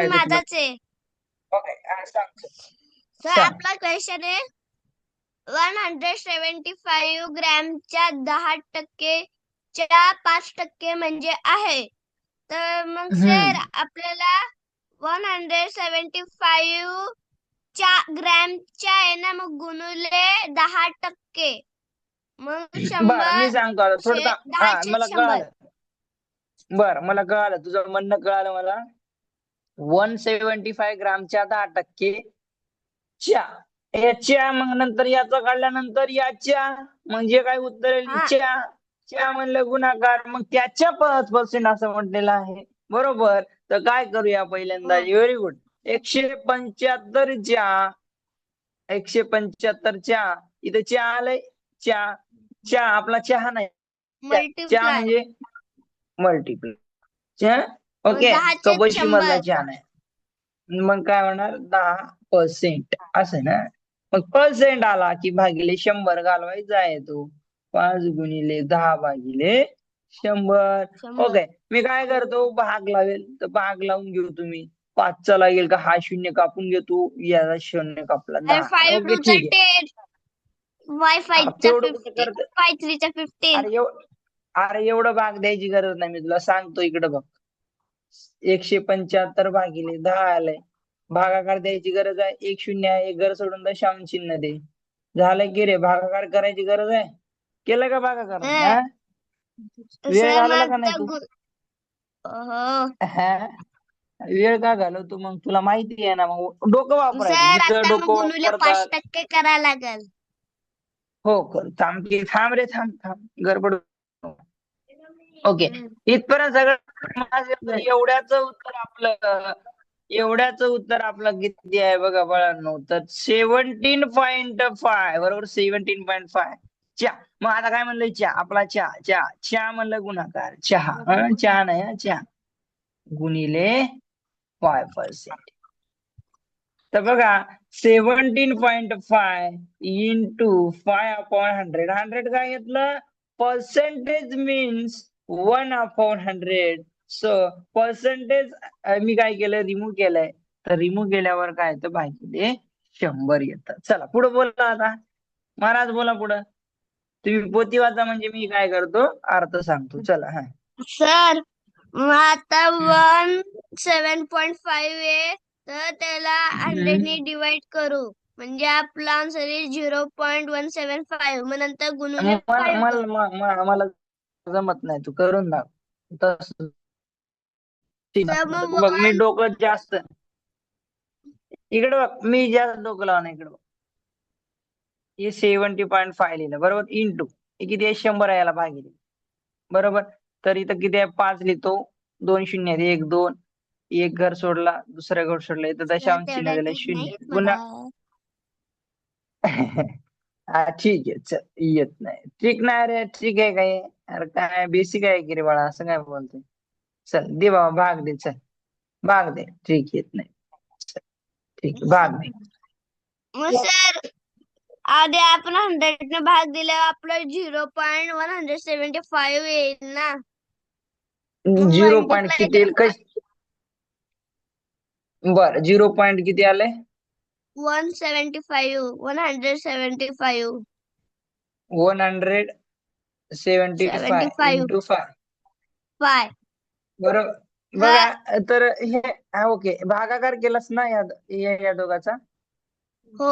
Question? माझाच आहे. Okay सांग. आपला क्वेश्चन आहे वन हंड्रेड सेव्हन्टी फाईव्ह ग्रॅमच्या दहा टक्के च्या पाच टक्के म्हणजे आहे. तर मग. सर आपल्याला वन हंड्रेड सेव्हन्टी फाईव्ह च्या ग्रॅमच्या आहे ना मग गुणुले दहा टक्के. मग शंभर. बरं मला कळालं. तुझं म्हणणं कळालं मला. वन सेव्हन्टी फाय ग्रामच्या दहा टक्के च्या. याच्या मग नंतर याचा काढल्यानंतर याच्या म्हणजे काय उत्तर येईल? हा. च्या. च्या म्हणलं गुणाकार. मग त्याच्या पाच पर्सेंट असं म्हटलेलं आहे. बरोबर? तर काय करूया पहिल्यांदा? हा. व्हेरी गुड एकशे पंच्याहत्तरच्या एकशे पंच्याहत्तरच्या इथं च्या आलंय. च्या. च्या आपला चहा नाही. चहा मल्टिप्लाय म्हणजे मल्टिप्लाय ओके दहाचे कबशी मधला शंभर. चहा नाही मग काय होणार? दहा पर्सेंट असं ना? मग पर्सेंट आला की भागिले शंभर घालवायचा आहे तो. पाच गुणिले दहा भागिले शंभर. शंभर. ओके मी काय करतो? भाग लावेल. तर भाग लावून घेऊ तुम्ही. पाचचा लागेल का? हा शून्य कापून घेतो. याला शून्य कापला दहा. फाईव्ह ओके टूचा ठीक आहे. टेन वाय हा, फाईव्हचा तेवढं कुठं फिफ्टीन करते? फाय थ्रीचा फिफ्टीन अरे एव अरे एवढं भाग द्यायची गरज नाही. मी तुला सांगतो इकडे बघ. एकशे पंच्याहत्तर भागिले दहा आलंय. भागाकार द्यायची गरज आहे एक शून्य आहे एक घर सोडून दशांश चिन्ह दे. झालं की रे भागाकार करायची गरज आहे? केलं का भागाकार? हं. वेळ घालवला का नाही तू? हो? वेळ का घालवतो मग? तुला माहिती आहे ना मग डोकं वापरायचं. सर जिथं आता मग डोकं गुणुले पाच टक्के करायला लागल. हो कर. थांब की थांब रे थांब थांब. गडबड ओके. इथपर्यंत सगळं एवढ्याच उत्तर आपलं एवढ्याच उत्तर आपलं किती आहे बघा बाळांनो? तर सेव्हन्टीन पॉईंट फाय बरोबर? सेव्हन्टीन पॉईंट फाय चा मग आता काय म्हणलं चा आपला चा चा चा म्हणलं गुणाकार. चहा? चहा नाही हं, चहा. गुणिले फाय पर्सेंट तर बघा seventeen point five into five upon hundred hundred काय घेतलं? Percentage means one upon hundred so percentage मी काय केलं रिमूव्ह केलंय. तर रिमूव्ह केल्यावर काय येतं? भागिले शंभर येतं. चला पुढे बोला आता. महाराज बोला पुढं. तुम्ही पोती वाचा म्हणजे मी काय करतो? अर्थ सांगतो. चला हा. सर मग आता वन सेवन पॉईंट फाईव्ह आहे तर त्याला हंड्रेड ने डिवाइड करू. म्हणजे आपला आन्सर येईल zero point one seven five मग नंतर गुणुले मला जमत नाही तू करून दाख तसं. बघ मी डोकं जास्त इकडे बघ मी जास्त डोकं लावणार इकडे बघ. हे सेव्हन्टी पॉईंट फाय लिहिलं बरोबर? इंटू हे किती आहे? शंभर याला भागिले बरोबर? तर इथं किती आहे? पाच लिहितो. दोन शून्य आहेत एक दोन. एक घर सोडला दुसरा घर सोडला इथं दशांश चिन्ह दिलं शून्य. नाही गुन्हा मला. हा ठीक आहे. चल येत नाही. ठीक नाही रे ठीक आहे काय अरे काय बेसिक आहे की रे बाळा असं काय बोलतोय? चल दे बाबा भाग दे चल. भाग दे. ठीक येत नाही. ठीक भाग दे. मग सर आधी आपण हंड्रेड ने भाग दिल्यावर आपलं zero point one hundred seventy five येईल ना? झिरो पॉईंट किती येईल? कश? बर झिरो पॉईंट किती आलंय? One seventy five one hundred seventy five one hundred five 75. Into five five बरोबर बघा तर हे हा ओके. भागाकार केलास ना या या या दोघाचा? हो.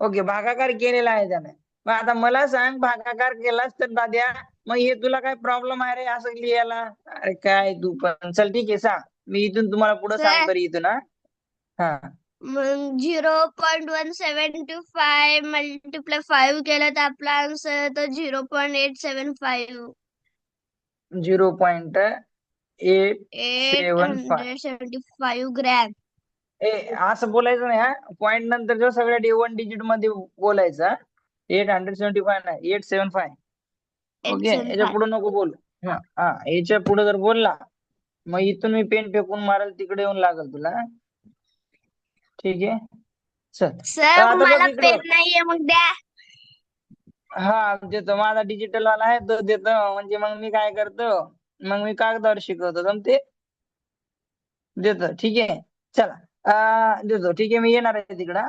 ओके भागाकार केलेला आहे त्याने. मग आता मला सांग भागाकार केलास तर दाद्या मग हे तुला काय प्रॉब्लेम आहे रे असं लिहायला? अरे काय तू पण. चल ठीक आहे सांग. मी इथून तुम्हाला पुढे. सांग बरं इथून हा. हा. Zero point one seventy five multiply five केलं तर आपला आन्सर तर zero point eight seven five. Zero point eight eight Seven five. Hundred seventy five gram. ए असं बोलायचं नाही हा. पॉईंट नंतरच्या सगळ्या डी वन डिजिटमध्ये बोलायचं एट हंड्रेड सेव्हन्टी फाय नाही एट सेव्हन फाय ओके याच्यापुढे नको बोल. हा हा याच्यापुढे जर बोलला मग इथून मी पेन फेकून मारेल तिकडे येऊन लागल तुला. ठीक आहे चल। सर मला. पेन नाहीये मग द्या. हा देतो माझा डिजिटल वाला आहे तो देतो. म्हणजे मग मी काय करतो? मग मी कागदावर शिकवतो. जमते देतो. ठीक आहे? चला. देतो. ठीक आहे मी येणार आहे तिकडं.